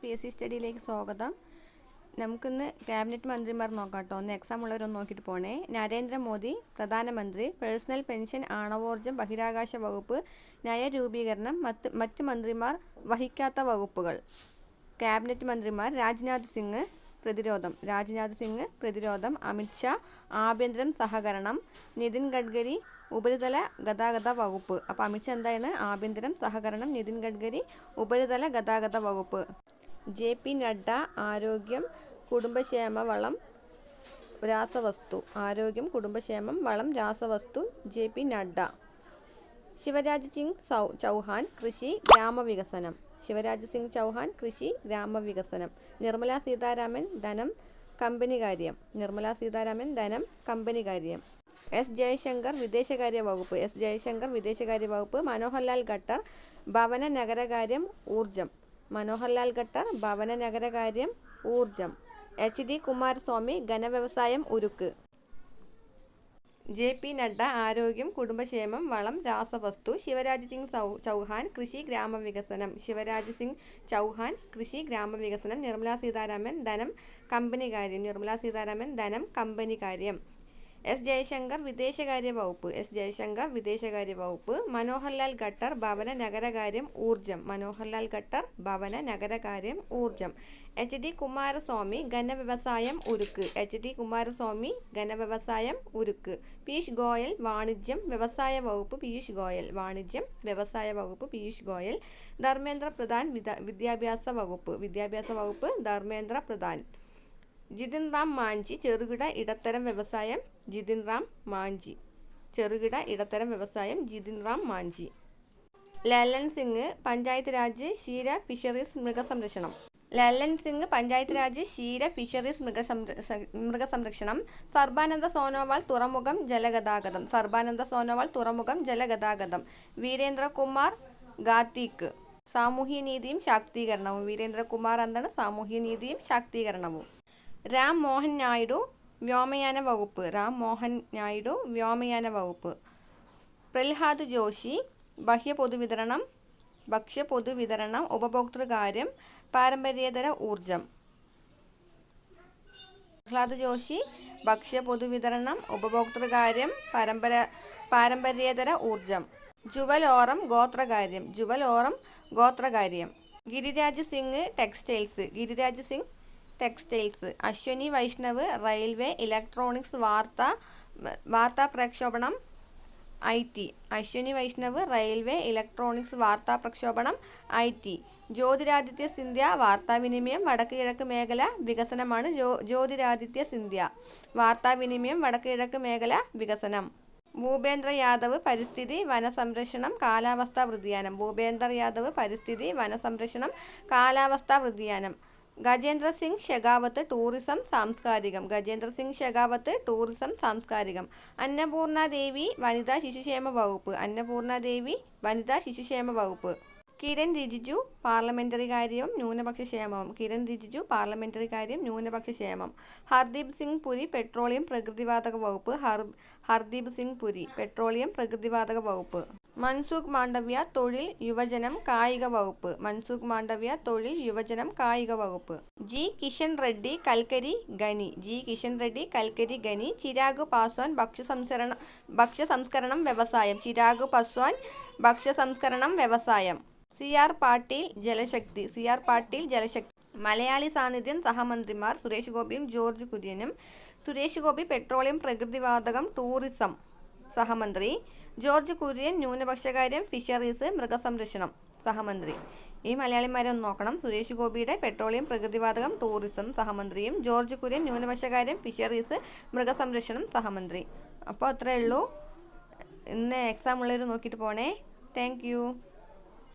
P S C സ്റ്റഡിയിലേക്ക് സ്വാഗതം. നമുക്കിന്ന് cabinet മന്ത്രിമാർ നോക്കാം കേട്ടോ ഒന്ന് എക്സാം ഉള്ളവരൊന്ന് നോക്കിയിട്ട് പോണേ. നരേന്ദ്രമോദി പ്രധാനമന്ത്രി പേഴ്സണൽ പെൻഷൻ ആണവോർജം ബഹിരാകാശ വകുപ്പ് നയരൂപീകരണം മറ്റ് മറ്റ് മന്ത്രിമാർ വഹിക്കാത്ത വകുപ്പുകൾ. ക്യാബിനറ്റ് മന്ത്രിമാർ രാജ്നാഥ് സിംഗ് പ്രതിരോധം. രാജ്നാഥ് സിംഗ് പ്രതിരോധം. അമിത്ഷാ ആഭ്യന്തരം സഹകരണം. നിതിൻ ഗഡ്കരി ഉപരിതല ഗതാഗത വകുപ്പ്. അപ്പോൾ അമിത്ഷാ എന്താണ്? ആഭ്യന്തരം സഹകരണം നിതിൻ ഗഡ്കരി ഉപരിതല ഗതാഗത വകുപ്പ്. ജെ പി നഡ്ഡ ആരോഗ്യം കുടുംബക്ഷേമ വളം രാസവസ്തു. ആരോഗ്യം കുടുംബക്ഷേമം വളം രാസവസ്തു ജെ പി നഡ്ഡ. ശിവരാജ് സിംഗ് ചൗഹാൻ കൃഷി ഗ്രാമവികസനം. ശിവരാജ് സിംഗ് ചൗഹാൻ കൃഷി ഗ്രാമവികസനം. നിർമ്മല സീതാരാമൻ ധനം കമ്പനി കാര്യം. നിർമ്മല സീതാരാമൻ ധനം കമ്പനി കാര്യം. എസ് ജയശങ്കർ വിദേശകാര്യ വകുപ്പ്. എസ് ജയശങ്കർ വിദേശകാര്യ വകുപ്പ്. മനോഹർലാൽ ഖട്ടർ ഭവന നഗരകാര്യം ഊർജം മനോഹർലാൽ ഖട്ടർ ഭവന നഗരകാര്യം ഊർജം എച്ച് ഡി കുമാരസ്വാമി ഘനവ്യവസായം ഉരുക്ക്. ജെ പി നഡ്ഡ ആരോഗ്യം കുടുംബക്ഷേമം വളം രാസവസ്തു ശിവരാജ് സിംഗ് ചൗഹാൻ കൃഷി ഗ്രാമവികസനം. ശിവരാജ് സിംഗ് ചൗഹാൻ കൃഷി ഗ്രാമവികസനം. നിർമ്മലാ സീതാരാമൻ ധനം കമ്പനി കാര്യം. നിർമ്മല സീതാരാമൻ ധനം കമ്പനി കാര്യം. എസ് ജയശങ്കർ വിദേശകാര്യ വകുപ്പ്. എസ് ജയശങ്കർ വിദേശകാര്യ വകുപ്പ്. മനോഹർലാൽ ഖട്ടർ ഭവന നഗരകാര്യം ഊർജം മനോഹർലാൽ ഖട്ടർ ഭവന നഗരകാര്യം ഊർജം എച്ച് ഡി കുമാരസ്വാമി ഘനവ്യവസായം ഉരുക്ക്. എച്ച് ഡി കുമാരസ്വാമി ഘനവ്യവസായം ഉരുക്ക്. പീയൂഷ് ഗോയൽ വാണിജ്യം വ്യവസായ വകുപ്പ് പീയൂഷ് ഗോയൽ. വാണിജ്യം വ്യവസായ വകുപ്പ് പീയൂഷ് ഗോയൽ. ധർമ്മേന്ദ്ര പ്രധാൻ വിദ്യാഭ്യാസ വകുപ്പ്. വിദ്യാഭ്യാസ വകുപ്പ് ധർമ്മേന്ദ്ര പ്രധാൻ. ജിതിൻ റാം മാഞ്ചി ചെറുകിട ഇടത്തരം വ്യവസായം ജിതിൻ റാം മാഞ്ചി. ചെറുകിട ഇടത്തരം വ്യവസായം ജിതിൻ റാം മാഞ്ചി. ലല്ലൻ സിംഗ് പഞ്ചായത്ത് രാജ് ക്ഷീര ഫിഷറീസ് മൃഗസംരക്ഷണം. ലല്ലൻ സിംഗ് പഞ്ചായത്ത് രാജ് ക്ഷീര ഫിഷറീസ് മൃഗസംര മൃഗസംരക്ഷണം. സർബാനന്ദ സോനോവാൾ തുറമുഖം ജലഗതാഗതം. സർബാനന്ദ സോനോവാൾ തുറമുഖം ജലഗതാഗതം. വീരേന്ദ്രകുമാർ ഗാത്തിക്ക് സാമൂഹ്യനീതിയും ശാക്തീകരണവും. വീരേന്ദ്രകുമാർ എന്താണ് സാമൂഹ്യനീതിയും ശാക്തീകരണവും. രാം മോഹൻ നായിഡു വ്യോമയാന വകുപ്പ്. രാം മോഹൻ നായിഡു വ്യോമയാന വകുപ്പ്. പ്രഹ്ലാദ് ജോഷി ബാഹ്യ പൊതുവിതരണം ഭക്ഷ്യ പൊതുവിതരണം ഉപഭോക്തൃകാര്യം പാരമ്പര്യേതര ഊർജം പ്രഹ്ലാദ് ജോഷി ഭക്ഷ്യ പൊതുവിതരണം ഉപഭോക്തൃകാര്യം പരമ്പര പാരമ്പര്യേതര ഊർജം ജുവൽ ഓറം ഗോത്രകാര്യം. Jual Oram ഗോത്രകാര്യം. Giriraj Singh textiles. Giriraj Singh textiles. Ashwini Vaishnaw railway electronics വാർത്ത വാർത്താ പ്രക്ഷോഭണം I T. Ashwini Vaishnaw railway electronics വാർത്താ പ്രക്ഷോഭണം ഐ ടി. ജ്യോതിരാദിത്യ സിന്ധ്യ വാർത്താവിനിമയം വടക്ക് കിഴക്ക് മേഖല വികസനമാണ് ജ്യോ ജ്യോതിരാദിത്യ സിന്ധ്യ. വാർത്താവിനിമയം വടക്ക് കിഴക്ക് മേഖല വികസനം. ഭൂപേന്ദ്ര യാദവ് പരിസ്ഥിതി വനസംരക്ഷണം കാലാവസ്ഥാ വ്യതിയാനം. ഭൂപേന്ദ്ര യാദവ് പരിസ്ഥിതി വനസംരക്ഷണം കാലാവസ്ഥാ വ്യതിയാനം. ഗജേന്ദ്ര സിംഗ് ഷെഖാവത്ത് ടൂറിസം സാംസ്കാരികം. ഗജേന്ദ്ര സിംഗ് ഷെഖാവത്ത് ടൂറിസം സാംസ്കാരികം. അന്നപൂർണ ദേവി വനിതാ ശിശുക്ഷേമ വകുപ്പ്. അന്നപൂർണ ദേവി വനിതാ ശിശുക്ഷേമ വകുപ്പ്. കിരൺ റിജിജു പാർലമെന്ററി കാര്യവും ന്യൂനപക്ഷ ക്ഷേമവും കിരൺ റിജിജു പാർലമെന്ററി കാര്യം ന്യൂനപക്ഷ ക്ഷേമം. ഹർദീപ് സിംഗ് പുരി പെട്രോളിയം പ്രകൃതിവാതക വകുപ്പ്. ഹർ ഹർദീപ് സിംഗ് പുരി പെട്രോളിയം പ്രകൃതിവാതക വകുപ്പ്. മൻസുഖ് മാണ്ഡവ്യ തൊഴിൽ യുവജനം കായിക വകുപ്പ്. മൻസുഖ് മാണ്ഡവ്യ തൊഴിൽ യുവജനം കായിക വകുപ്പ്. ജി. കിഷൻ റെഡ്ഡി കൽക്കരി ഖനി ജി. കിഷൻ റെഡ്ഡി കൽക്കരി ഖനി ചിരാഗ് പാസ്വാൻ ഭക്ഷ്യസംസ്കരണ ഭക്ഷ്യസംസ്കരണം വ്യവസായം. ചിരാഗ് പാസ്വാൻ ഭക്ഷ്യസംസ്കരണം വ്യവസായം. സി. ആർ. പാട്ടീൽ ജലശക്തി. സി. ആർ. പാട്ടീൽ ജലശക്തി. മലയാളി സാന്നിധ്യം സഹമന്ത്രിമാർ സുരേഷ് ഗോപിയും ജോർജ് കുര്യനും. സുരേഷ് ഗോപി പെട്രോളിയം പ്രകൃതിവാതകം ടൂറിസം സഹമന്ത്രി. ജോർജ് കുര്യൻ ന്യൂനപക്ഷകാര്യം ഫിഷറീസ് മൃഗസംരക്ഷണം സഹമന്ത്രി. ഈ മലയാളിമാരെ ഒന്ന് നോക്കണം. സുരേഷ് ഗോപിയുടെ പെട്രോളിയം പ്രകൃതിവാതകം ടൂറിസം സഹമന്ത്രിയും ജോർജ് കുര്യൻ ന്യൂനപക്ഷകാര്യം ഫിഷറീസ് മൃഗസംരക്ഷണം സഹമന്ത്രി. അപ്പോൾ അത്രയേ ഉള്ളൂ. ഇന്ന് എക്സാം ഉള്ളവർ നോക്കിയിട്ട് പോണേ. താങ്ക്